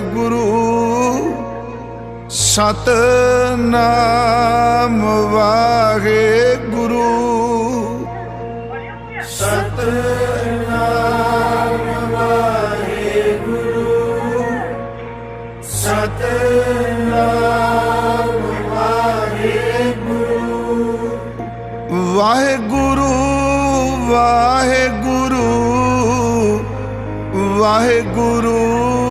Guru Waheguru Satnam Waheguru Satnam Waheguru Satnam Waheguru Waheguru Waheguru Waheguru.